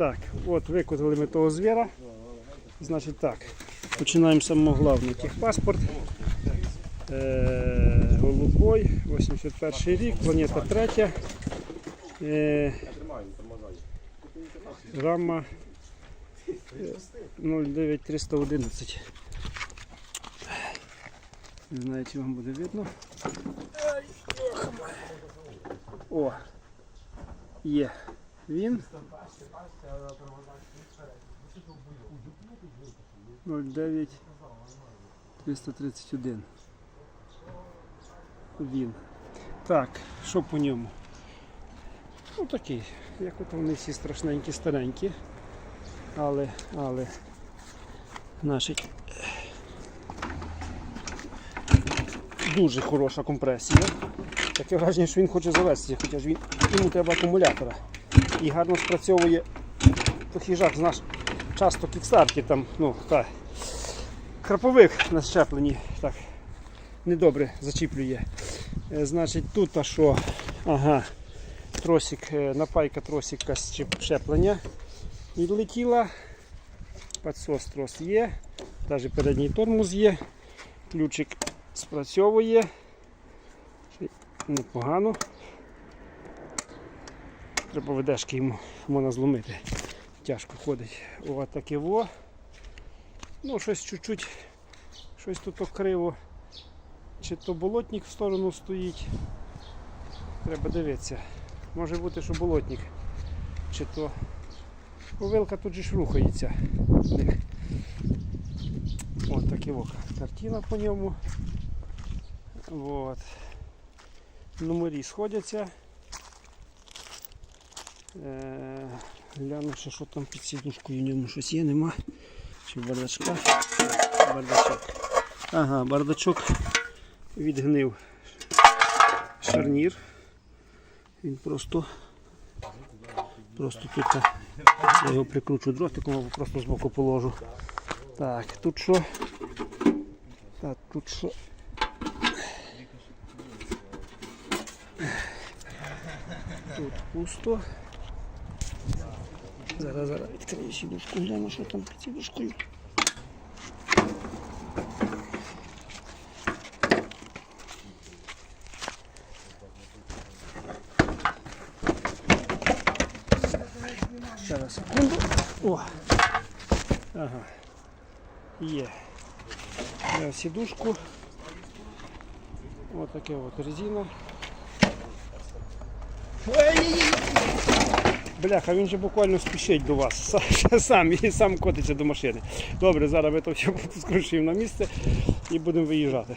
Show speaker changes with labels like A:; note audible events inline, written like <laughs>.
A: Так, от викотили ми того звіра. Значить так, починаємо з самого головного. Техпаспорт. Е, Голубой, 81 рік, планета третя. Е, е, 09311. Не знаю, чи вам буде видно. О, є він. 09 331. Він. Так, що по ньому? Ну такий, як от вони всі страшненькі, старенькі. Але, але, значить, дуже хороша компресія. Таке враження, що він хоче завестися, хоча ж він, йому треба акумулятора. І гарно спрацьовує то хижак з наш часто кікстарки там, ну так. Краповик на щепленні так недобре зачіплює. Е, Значить, тут а що? Ага, тросик, е, напайка тросика з щеплення відлетіла. Підсос трос є, навіть передній тормоз є, ключик спрацьовує. Непогано. Треба ведешки йому можна зломити. Тяжко ходить. О, таке во. Ну, щось чуть-чуть, щось тут криво. Чи то болотник в сторону стоїть. Треба дивитися. Може бути, що болотник. Чи то. Вилка тут же ж рухається. Ось таке во картина по ньому. Вот. Номері сходяться. Е, гляну, ще, що там під сідушкою в ньому щось є, нема. Чи в бардачках? Бардачок. Ага, бардачок відгнив шарнір. Він просто просто тут я його прикручу дротиком або просто збоку положу. Так, тут що? Так, тут що? Тут пусто. Зараз, зараз відкрию сідушку, гляну, що там під сідушкою. Зараз секунду. О! Ага. Є. Взяв сідушку. Ось таке от резина. Бляха, він же буквально спішить до вас. Сам і сам котиться до машини. Добре, зараз ми то все <laughs> скрушимо на місце і будемо виїжджати.